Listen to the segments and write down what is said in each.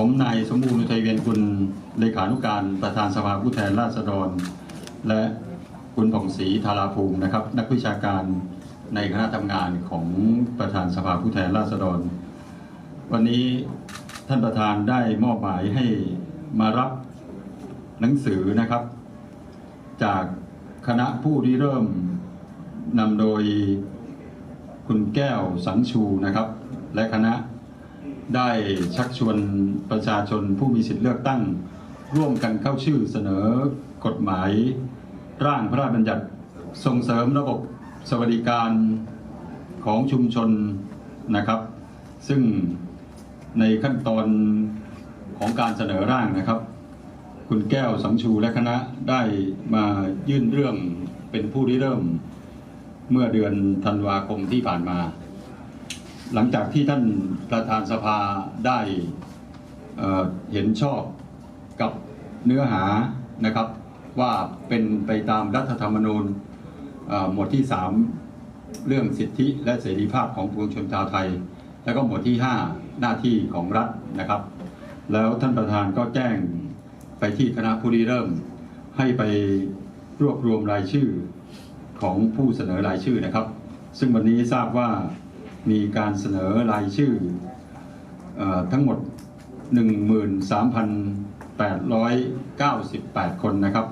ผมนายสมบูรณ์อุทัยเวียนคุณเลขานุการประธานสภาผู้แทนราษฎร และคุณผ่องศรีธาราภูมินะครับ นักวิชาการในคณะทำงานของประธานสภาผู้แทนราษฎร วันนี้ท่านประธานได้มอบหมายให้มารับหนังสือนะครับ จากคณะผู้ริเริ่มนำโดยคุณแก้วสังชูนะครับ และคณะ ได้ชักชวนประชาชนผู้มีสิทธิเลือกตั้ง ร่วมกันเข้าชื่อเสนอกฎหมาย ร่างพระราชบัญญัติส่งเสริมระบบสวัสดิการของชุมชนนะครับ ซึ่งในขั้นตอนของการเสนอร่างนะครับ คุณแก้วสังชูและคณะได้มายื่นเรื่องเป็นผู้ริเริ่ม เมื่อเดือนธันวาคมที่ผ่านมา หลังจากที่ท่านประธานสภาได้เอ่อเห็นชอบกับเนื้อหานะครับว่าเป็นไปตามรัฐธรรมนูญหมวดที่ 3 เรื่องสิทธิและเสรีภาพของปวงชนชาวไทย แล้วก็หมวดที่ 5 หน้าที่ของรัฐนะครับ แล้วท่านประธานก็แจ้งไปที่คณะผู้ริเริ่ม ให้ไปรวบรวมรายชื่อของผู้เสนอรายชื่อนะครับ ซึ่งวันนี้ทราบว่า มีการเสนอรายชื่ออทั้งหมด 13,898 คนนะครับ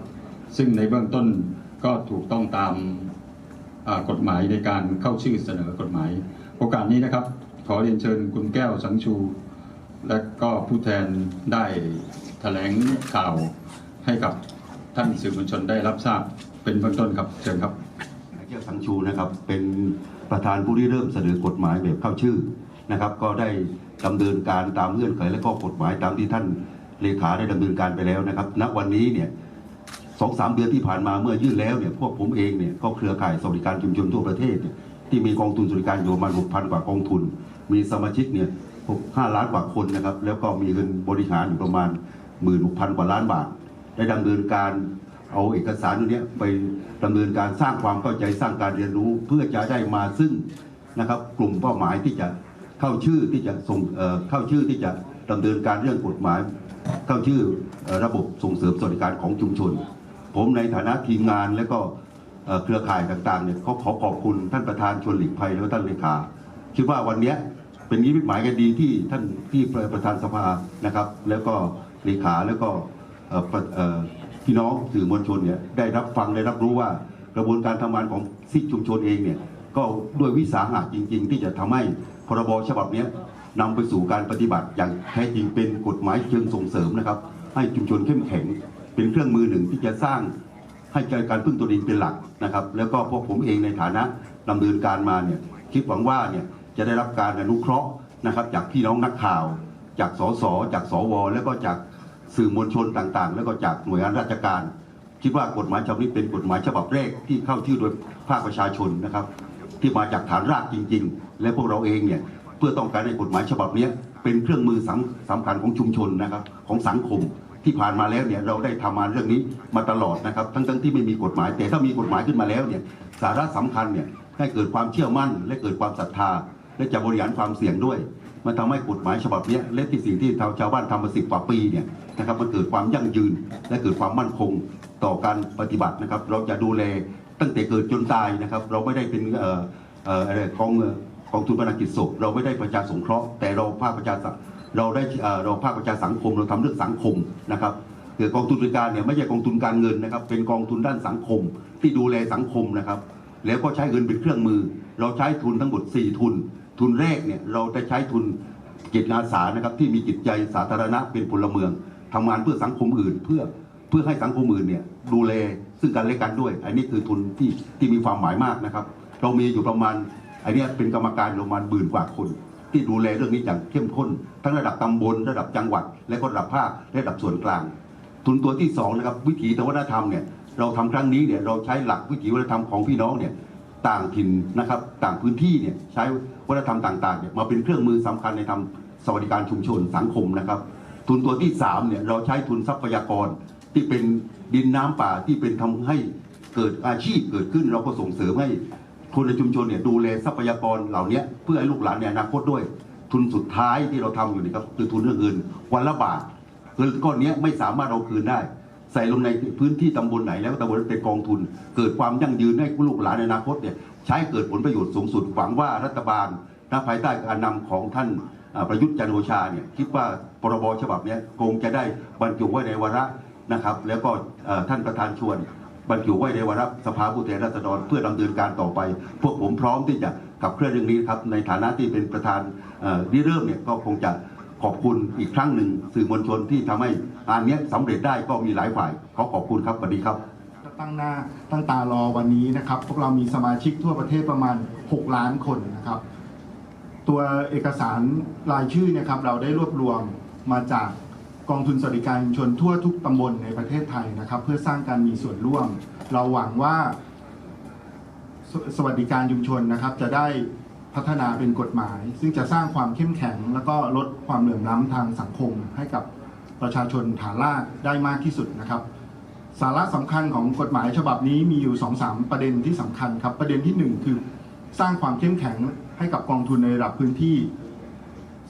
ซึ่งในเบื้องต้นก็ถูกต้องตามกฎหมายในการเข้าชื่อเสนอกฎหมาย โอกาสนี้นะครับ ขอเรียนเชิญคุณแก้วสังชู และก็ผู้แทนได้แถลงข่าวให้กับท่านสื่อมวลชนได้รับทราบเป็นเบื้องต้นครับเชิญครับ ยสังชูนะครับ เป็นประธานผู้ที่เริ่มเสนอกฎหมายแบบเข้าชื่อนะครับ ก็ได้ดำเนินการตามเงื่อนไขและข้อกฎหมายตามที่ท่านเลขาได้ดำเนินการไปแล้วนะครับ ณวันนี้เนี่ยสองสามเดือนที่ผ่านมาเมื่อยื่นแล้วเนี่ยพวกผมเองเนี่ยก็เครือข่ายสวัสดิการชุมชนทั่วประเทศเนี่ยที่มีกองทุนสวัสดิการอยู่ประมาณหกพันกว่ากองทุน มีสมาชิกเนี่ยหกห้าล้านกว่าคนนะครับ แล้วก็มีเงินบริหารอยู่ประมาณหมื่นหกพันกว่าล้านบาท ได้ดำเนินการ เอาเอกสารตรงเนี้ยไปดำเนินการสร้างความเข้าใจสร้างการเรียนรู้ เพื่อจะได้มาซึ่งนะครับกลุ่มเป้าหมายที่จะเข้าชื่อที่จะส่งเข้าชื่อที่จะดำเนินการเรื่องกฎหมาย เข้าชื่อระบบส่งเสริมสวัสดิการของชุมชน ผมในฐานะทีมงานและก็เครือข่ายต่างๆเนี่ยเขาขอขอบคุณท่านประธานชวนหลีกภัยและท่านเลขาคิดว่าวันนี้เป็นนิมิตหมายกันดีที่ท่านที่ประธานสภานะครับ แล้วก็เลขาแล้วก็ พี่น้องสื่อมวลชนเนี่ยได้รับฟังได้รับรู้ว่ากระบวนการทำงานของซิกชุมชนเองเนี่ยก็ด้วยวิสาหะจริง ๆ ที่จะทำให้พรบฉบับนี้ยนำไปสู่การปฏิบัติอย่างแท้จริงเป็นกฎหมายเชิงส่งเสริมนะครับ ให้ชุมชนเข้มแข็งเป็นเครื่องมือหนึ่งที่จะสร้างให้ใการพึ่งตัวเองเป็นหลักนะครับ แล้วก็พวกผมเองในฐานะดำเนินการมาเนี่ยคิดหวังว่าเนี่ยจะได้รับการอนุเคราะห์นะครับ จากพี่น้องนักข่าว จากสสจากสว แล้วก็จาก สื่อมวลชนต่างๆ แล้วก็จากหน่วยงานราชการ คิดว่ากฎหมายฉบับนี้เป็นกฎหมายฉบับแรกที่เข้าชื่อโดยภาคประชาชนนะครับ ที่มาจากฐานรากจริง ๆ และพวกเราเองเนี่ยเพื่อต้องการให้กฎหมายฉบับนี้เป็นเครื่องมือสำสำคัญของชุมชนนะครับของสังคมที่ผ่านมาแล้วเนี่ยเราได้ทำงาเรื่องนี้มาตลอดนะครับ ทั้งทั้งที่ไม่มีกฎหมาย แต่ถ้ามีกฎหมายขึ้นมาแล้วเนี่ยสาระสำคัญเนี่ยให้เกิดความเชื่อมั่น และเกิดความศรัทธา และจะบริหารความเสี่ยงด้วย มันทำให้กฎหมายฉบับนี้ยและที่สิ่งที่ชาวบ้านทำมาสิบกว่าปีเนี่ยนะครับมันเกิดความยั่งยืนและเกิดความมั่นคงต่อการปฏิบัตินะครับ เราจะดูแลตั้งแต่เกิดจนตายนะครับ เราไม่ได้เป็นเอ่อเอ่ออะไรกองเอ่อกองทุนบรรณากิจศพเราไม่ได้ประชาสงเคราะห์แต่เราภาคประชาสังเราได้เอ่อเราภาคประชาสังคมเราทำเรื่องสังคมนะครับเกิดกองทุนบริการเนี่ยไม่ใช่กองทุนการเงินนะครับ เป็นกองทุนด้านสังคมที่ดูแลสังคมนะครับ แล้วก็ใช้เงินเป็นเครื่องมือ เราใช้ทุนทั้งหมด 4 ทุน ทุนแรกเนี่ยเราได้ใช้ทุนจิตอาสานะครับที่มีจิตใจสาธารณะเป็นพลเมืองทำงานเพื่อสังคมอื่น เพื่อเพื่อให้สังคมอื่นเนี่ยดูแลซึ่งกันและกันด้วย อันนี้คือทุนที่ที่มีความหมายมากนะครับ เรามีอยู่ประมาณอันนี้เป็นกรรมการประมาณหมื่นกว่าคน ที่ดูแลเรื่องนี้อย่างเข้มข้น ทั้งระดับตำบลระดับจังหวัด และก็ระดับภาคและระดับส่วนกลาง ทุนตัวที่สองนะครับวิถีวัฒนธรรมเนี่ยเราทำครั้งนี้เนี่ยเราใช้หลักวิถีวัฒนธรรมของพี่น้องเนี่ย ต่างถิ่นนะครับต่างพื้นที่เนี่ยใช้วัฒนธรรมต่างๆเนี่ยมาเป็นเครื่องมือสำคัญในทำสวัสดิการชุมชนสังคมนะครับ ทุนตัวที่สามเนี่ยเราใช้ทุนทรัพยากรที่เป็นดินน้ำป่าที่เป็นทำให้เกิดอาชีพเกิดขึ้น เราก็ส่งเสริมให้คนในชุมชนเนี่ยดูแลทรัพยากรเหล่านี้เพื่อให้ลูกหลานในอนาคตด้วย ทุนสุดท้ายที่เราทำอยู่นี่ครับคือทุนเรื่องเงินวันละบาทเงินก้อนเนี้ยไม่สามารถเอาคืนได้ ใส่ลงในพื้นที่ตำบลไหนแล้วตำบลเป็นกองทุน เกิดความยั่งยืนให้ลูกหลานในอนาคตเนี่ยใช้เกิดผลประโยชน์สูงสุดหวังว่ารัฐบาลณภายใต้การนำของท่านประยุทธ์จันโอชาเนี่ยคิดว่าพรบฉบับนี้คงจะได้บรรจุไว้ในวาระนะครับ แล้วก็ท่านประธานชวนบรรจุไว้ในวาระสภาผู้แทนราษฎรเพื่อดำเนินการต่อไป พวกผมพร้อมที่จะขับเคลื่อนเรื่องนี้ครับในฐานะที่เป็นประธานเอ่เริ่มเนี่ยก็คงจะ ขอบคุณอีกครั้งหนึ่งสื่อมวลชนที่ทำให้งานนี้ยสำเร็จได้ก็มีหลายฝ่ายขอขอบคุณครับสวัสดีครับตั้งหน้าตั้งตารอวันนี้นะครับ พวกเรามีสมาชิกทั่วประเทศประมาณ 6 ล้านคนนะครับ ตัวเอกสารรายชื่อเนะครับ เราได้รวบรวมมาจากกองทุนสวัสดิการชุมชนทั่วทุกตำบลในประเทศไทยนะครับ เพื่อสร้างการมีส่วนร่วม เราหวังว่าสสวัสดิการชุมชนนะครับ จะได้ พัฒนาเป็นกฎหมาย ซึ่งจะสร้างความเข้มแข็ง แล้วก็ลดความเหลื่อมล้ำทางสังคม ให้กับประชาชนฐานรากได้มากที่สุดนะครับ สาระสำคัญของกฎหมายฉบับนี้มีอยู่2อสามประเด็นที่สำคัญครับ ประเด็นที่ 1 คือสร้างความเข้มแข็งให้กับกองทุนในระดับพื้นที่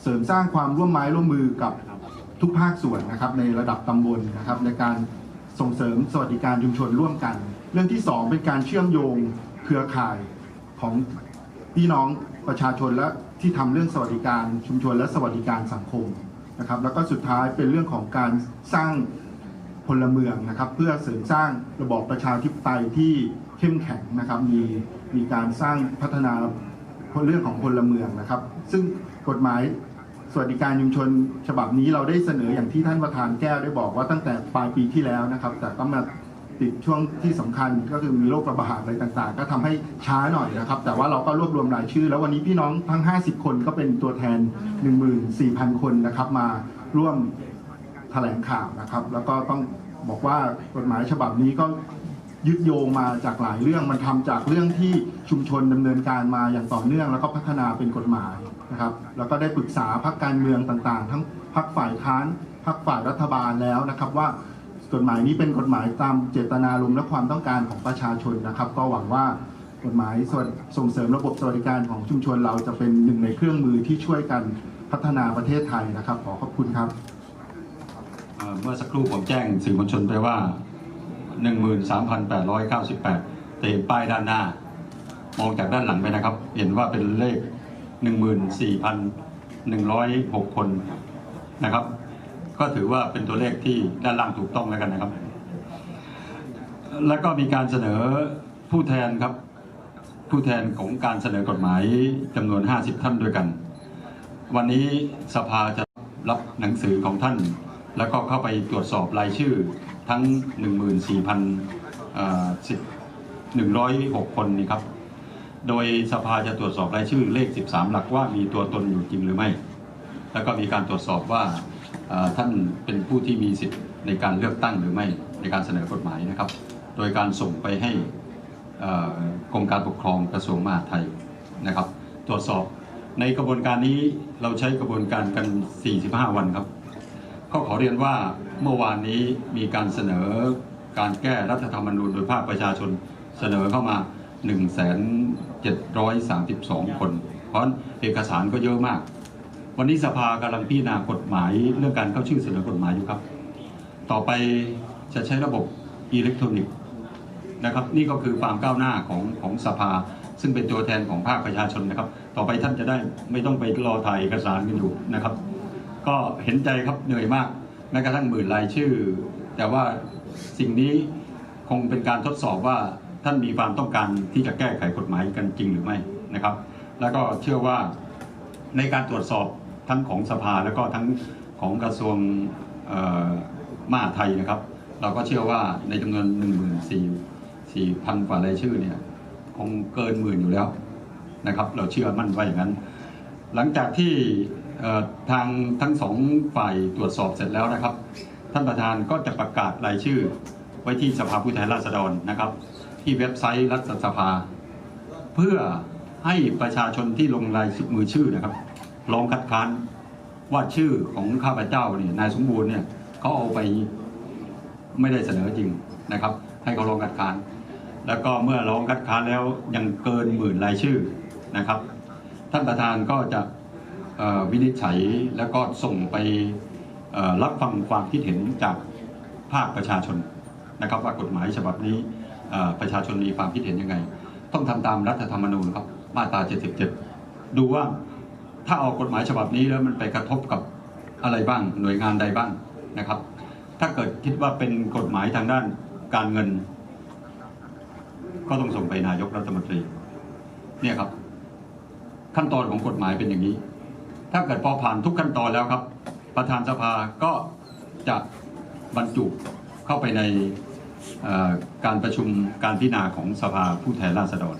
เสริมสร้างความร่วมไม้ร่วมมือกับทุกภาคส่วนนะครับในระดับตำบลนะครับในการส่งเสริมสวัสดิการชุมชนร่วมกัน เรื่องที่ 2 เป็นการเชื่อมโยงเครือข่ายของพี่น้อง ประชาชนและที่ทำเรื่องสวัสดิการชุมชนและสวัสดิการสังคมนะครับ แล้วก็สุดท้ายเป็นเรื่องของการสร้างพลเมืองนะครับ เพื่อเสริมสร้างระบอบประชาธิปไตยที่เข้มแข็งนะครับ มีมีการสร้างพัฒนาเรื่องของพลเมืองนะครับ ซึ่งกฎหมายสวัสดิการชุมชนฉบับนี้เราได้เสนออย่างที่ท่านประธานแก้วได้บอกว่าตั้งแต่ปลายปีที่แล้วนะครับ แต่ก็มา ติดช่วงที่สำคัญก็คือมีโรคระบาดอะไรต่างๆ ก็ทำให้ช้าหน่อยนะครับ แต่ว่าเราก็รวบรวมรายชื่อ แล้ววันนี้พี่น้องทั้ง 50 คนก็เป็นตัวแทน 14,000 คนนะครับมาร่วมแถลงข่าวนะครับ แล้วก็ต้องบอกว่ากฎหมายฉบับนี้ก็ยึดโยงมาจากหลายเรื่องมันทำจากเรื่องที่ชุมชนดำเนินการมาอย่างต่อเนื่อง แล้วก็พัฒนาเป็นกฎหมายนะครับ แล้วก็ได้ปรึกษาพรรคการเมืองต่างๆ ทั้งพรรคฝ่ายค้านพรรคฝ่ายรัฐบาลแล้วนะครับว่า กฎหมายนี้เป็นกฎหมายตามเจตนารมณ์และความต้องการของประชาชนนะครับ ก็หวังว่ากฎหมายส่วนส่งเสริมระบบสวัสดิการของชุมชนเราจะเป็นหนึ่งในเครื่องมือที่ช่วยกันพัฒนาประเทศไทยนะครับ ขอขอบคุณครับเอ่อเมื่อสักครู่ผมแจ้งสื่อมวลชนไปว่า 13,898แต่เห็นป้ายด้านหน้า มองจากด้านหลังไปนะครับ เห็นว่าเป็นเลข 14,106 คนนะครับ ก็ถือว่าเป็นตัวเลขที่ด้านล่างถูกต้องแล้วกันนะครับ แล้วก็มีการเสนอผู้แทนครับ ผู้แทนของการเสนอกฎหมายจำนวน 50 ท่านด้วยกัน วันนี้สภาจะรับหนังสือของท่าน แล้วก็เข้าไปตรวจสอบรายชื่อทั้ง 14,106 คนนี่ครับ โดยสภาจะตรวจสอบรายชื่อเลข 13 หลักว่ามีตัวตนอยู่จริงหรือไม่ แล้วก็มีการตรวจสอบว่า ท่านเป็นผู้ที่มีสิทธิ์ในการเลือกตั้งหรือไม่ในการเสนอกฎหมายนะครับ โดยการส่งไปให้กรมการปกครองกระทรวงมหาดไทยนะครับ ตรวจสอบในกระบวนการนี้เราใช้กระบวนการกัน 45 วันครับก็ขอเรียนว่าเมื่อวานนี้มีการเสนอการแก้รัฐธรรมนูญโดยภาคประชาชนเสนอเข้ามา 1,732 คน เพราะเอกสารก็เยอะมาก วันนี้สภากำลังพิจารณากฎหมายเรื่องการเข้าชื่อเสนอกฎหมายอยู่ครับ ต่อไปจะใช้ระบบอิเล็กทรอนิกส์นะครับ นี่ก็คือความก้าวหน้าของของสภา ซึ่งเป็นตัวแทนของภาคประชาชนนะครับ ต่อไปท่านจะได้ไม่ต้องไปรอถ่ายเอกสารกันอยู่นะครับ ก็เห็นใจครับเหนื่อยมากแม้กระทั่งหมื่นรายชื่อ แต่ว่าสิ่งนี้คงเป็นการทดสอบว่าท่านมีความต้องการที่จะแก้ไขกฎหมายกันจริงหรือไม่นะครับ แล้วก็เชื่อว่าในการตรวจสอบ ทั้งของสภาแล้วก็ทั้งของกระทรวงมหาไทยนะครับ เราก็เชื่อว่าในจำนวน1 4 4 0 0 0 กว่ารายชื่อเนี่ยคงเกินหมื่นอยู่แล้วนะครับ เราเชื่อมั่นว่าอย่างนั้น หลังจากที่ทางทั้งสองฝ่ายตรวจสอบเสร็จแล้วนะครับ ท่านประธานก็จะประกาศรายชื่อไว้ที่สภาผู้แทนราษฎรนะครับ ที่เว็บไซต์รัฐสภา เพื่อให้ประชาชนที่ลงรายมือชื่อนะครับ ลองคัดค้านว่าชื่อของข้าพเจ้าเนี่ยนายสมบูรณ์เนี่ยเขาเอาไปไม่ได้เสนอจริงนะครับ ให้เขาลองคัดค้าน แล้วก็เมื่อลองคัดค้านแล้วยังเกินหมื่นรายชื่อนะครับ ท่านประธานก็จะวินิจฉัยแล้วก็ส่งไปรับฟังความคิดเห็นจากภาคประชาชนนะครับ ว่ากฎหมายฉบับนี้ประชาชนมีความคิดเห็นยังไง ต้องทำตามรัฐธรรมนูญครับมาตรา 77 ดูว่า ถ้าออกกฎหมายฉบับนี้แล้วมันไปกระทบกับอะไรบ้างหน่วยงานใดบ้างนะครับ ถ้าเกิดคิดว่าเป็นกฎหมายทางด้านการเงิน ก็ต้องส่งไปนายกรัฐมนตรีเนี่ยครับ ขั้นตอนของกฎหมายเป็นอย่างนี้ ถ้าเกิดพอผ่านทุกขั้นตอนแล้วครับ ประธานสภาก็จะบรรจุเข้าไปในการประชุมการพิจารณาของสภาผู้แทนราษฎร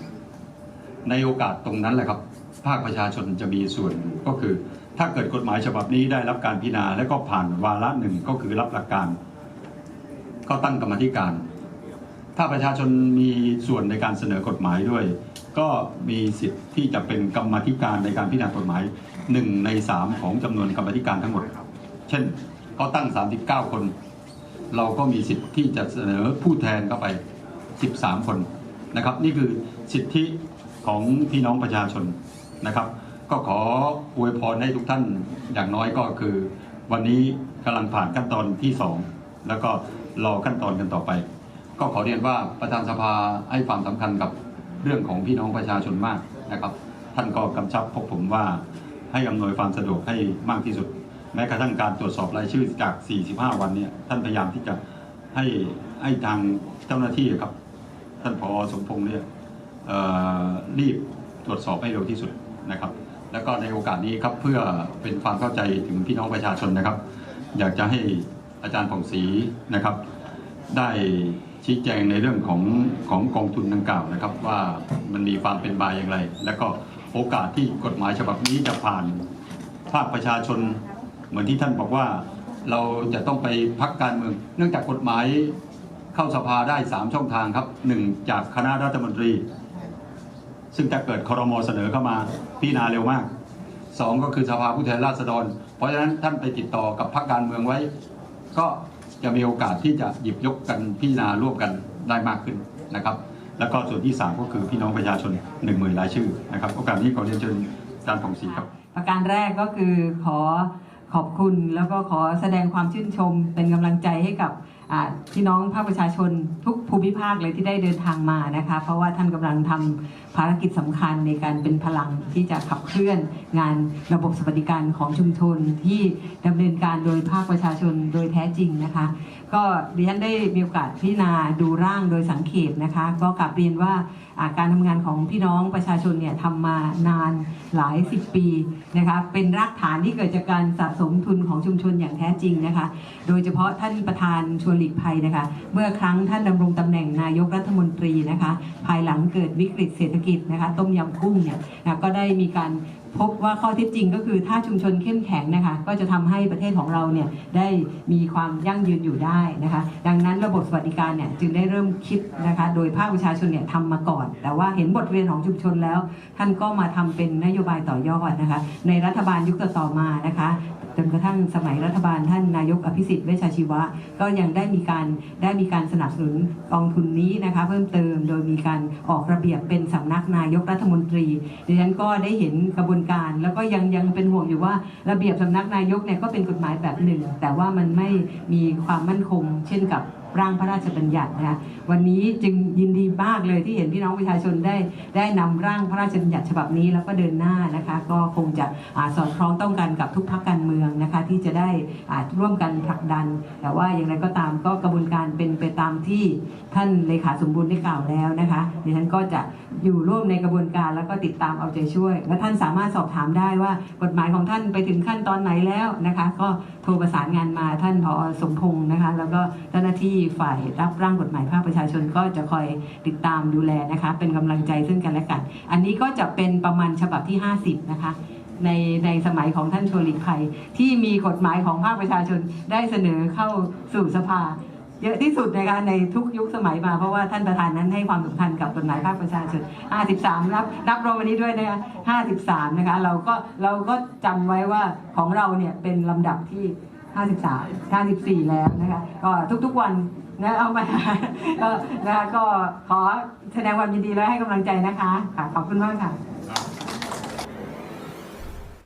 ในโอกาสตรงนั้นแหละครับ ภาคประชาชนจะมีส่วนก็คือ ถ้าเกิดกฎหมายฉบับนี้ได้รับการพิจารณา และก็ผ่านวาระหนึ่งก็คือรับหลักการก็ตั้งกรรมธิการ ถ้าประชาชนมีส่วนในการเสนอกฎหมายด้วย ก็มีสิทธิ์ที่จะเป็นกรรมธิการในการพิจารณากฎหมายหนึ่งในสามของจำนวนกรรมธิการทั้งหมดเช่นเขาตั้ง 39 คน เราก็มีสิทธิ์ที่จะเสนอผู้แทนเข้าไป 13 คนนะครับ นี่คือสิทธิของพี่น้องประชาชน นะครับ ก็ขออวยพรให้ทุกท่านอย่างน้อยก็คือ วันนี้กำลังผ่านขั้นตอนที่ 2 แล้วก็รอขั้นตอนกันต่อไป ก็ขอเรียนว่าประธานสภาให้ความสำคัญกับเรื่องของพี่น้องประชาชนมากนะครับ ท่านก็กำชับพวกผมว่าให้อำนวยความสะดวกให้มากที่สุด แม้กระทั่งการตรวจสอบรายชื่อจาก 45 วันเนี่ยท่านพยายามที่จะให้ให้ทางเจ้าหน้าที่ครับ ท่านพอสมพงษ์เนี่ยรีบตรวจสอบให้เร็วที่สุด นะครับ แล้วก็ในโอกาสนี้ครับเพื่อเป็นความเข้าใจถึงพี่น้องประชาชนนะครับ อยากจะให้อาจารย์ผ่องศรีนะครับ ได้ชี้แจงในเรื่องของของกองทุนดังกล่าวนะครับ ว่ามันมีความเป็นมาอย่างไร และก็โอกาสที่กฎหมายฉบับนี้จะผ่านภาคประชาชน เหมือนที่ท่านบอกว่าเราจะต้องไปพักการเมือง เนื่องจากกฎหมายเข้าสภาได้ 3 ช่องทางครับหนึ่งจากคณะรัฐมนตรี ซึ่งจะเกิดครมเสนอเข้ามาพิจารณาเร็วมากสองก็คือสภาผู้แทนราษฎร เพราะฉะนั้นท่านไปติดต่อกับพรรคการเมืองไว้ ก็จะมีโอกาสที่จะหยิบยกกันพิจารณาร่วมกันได้มากขึ้นนะครับ แล้วก็ส่วนที่ 3 ก็คือพี่น้องประชาชน1 0,000รายชื่อนะครับโอกาสนี้ขอเรียนเชิญอาจารย์ผ่องศรีครับ ประการแรกก็คือขอขอบคุณแล้วก็ขอแสดงความชื่นชมเป็นกำลังใจให้กับ พี่น้องภาคประชาชนทุกภูมิภาคเลยที่ได้เดินทางมานะคะ เพราะว่าท่านกำลังทำภารกิจสำคัญในการเป็นพลังที่จะขับเคลื่อนงานระบบสวัสดิการของชุมชนที่ดำเนินการโดยภาคประชาชนโดยแท้จริงนะคะ ก็ดิฉันได้มีโอกาสพิจารณาดูร่างโดยสังเขปนะคะ ก็กลับเรียนว่าอ่าการทำงานของพี่น้องประชาชนเนี่ยทำมานาน หลายสิบปีนะคะเป็นรากฐานที่เกิดจากการสะสมทุนของชุมชนอย่างแท้จริงนะคะ โดยเฉพาะท่านประธานชวนหลีกภัยนะคะ เมื่อครั้งท่านดำรงตำแหน่งนายกรัฐมนตรีนะคะ ภายหลังเกิดวิกฤตเศรษฐกิจนะคะ ต้มยำกุ้งเนี่ยนะก็ได้มีการ พบว่าข้อเท็จจริงก็คือถ้าชุมชนเข้มแข็งนะคะก็จะทำให้ประเทศของเราเนี่ยได้มีความยั่งยืนอยู่ได้นะคะ ดังนั้นระบบสวัสดิการเนี่ยจึงได้เริ่มคิดนะคะ โดยภาคประชาชนเนี่ยทำมาก่อน แต่ว่าเห็นบทเรียนของชุมชนแล้ว ท่านก็มาทำเป็นนโยบายต่อยอดนะคะ ในรัฐบาลยุคต่อมานะคะ จนกระทั่งสมัยรัฐบาลท่านนายกอภิสิทธิ์เวชชาชีวะ ก็ยังได้มีการได้มีการสนับสนุนกองทุนนี้นะคะเพิ่มเติมโดยมีการออกระเบียบเป็นสำนักนายกรัฐมนตรีดิฉันก็ได้เห็นกระบวนการ แล้วก็ยังยังเป็นห่วงอยู่ว่าระเบียบสำนักนายกเนี่ยก็เป็นกฎหมายแบบหนึ่ง แต่ว่ามันไม่มีความมั่นคง เช่นกับ ร่างพระราชบัญญัตินะคะวันนี้จึงยินดีมากเลยที่เห็นพี่น้องประชาชนได้ ได้นำร่างพระราชบัญญัติฉบับนี้แล้วก็เดินหน้านะคะ ก็คงจะอสอดคล้องต้องกันกับทุกพรรคการเมืองนะคะ ที่จะได้ร่วมกันผลักดัน แต่ว่าอย่างไรก็ตามก็กระบวนการเป็นไปตามที่ท่านเลขาสมบูรณ์ได้กล่าวแล้วนะคะดิฉันก็จะอยู่ร่วมในกระบวนการแล้วก็ติดตามเอาใจช่วย และท่านสามารถสอบถามได้ว่ากฎหมายของท่านไปถึงขั้นตอนไหนแล้วนะคะ ก็โทรประสานงานมาท่านผอสมพงศ์นะคะ แล้วก็เจ้าหน้าที่ฝ่ายรับร่างกฎหมายภาคประชาชนก็จะคอยติดตามดูแลนะคะ เป็นกำลังใจซึ่งกันและกัน อันนี้ก็จะเป็นประมาณฉบับที่ 50 นะคะในในสมัยของท่านชวนหลีกภัยที่มีกฎหมายของภาคประชาชนได้เสนอเข้าสู่สภา เยอะที่สุดนะคะในทุกยุคสมัยมาเพราะว่าท่านประธานนั้นให้ความสำคัญกับกฎหมายภาคประชาชน 53 รับรับรองวันนี้ด้วยนะคะ 53 นะคะเราก็เราก็จำไว้ว่าของเราเนี่ยเป็นลำดับที่ 53 54 แล้วนะคะก็ทุกๆวันนะเอามาก็นะคะก็ขอแสดงความยินดีและให้กำลังใจนะคะค่ะขอบคุณมากค่ะ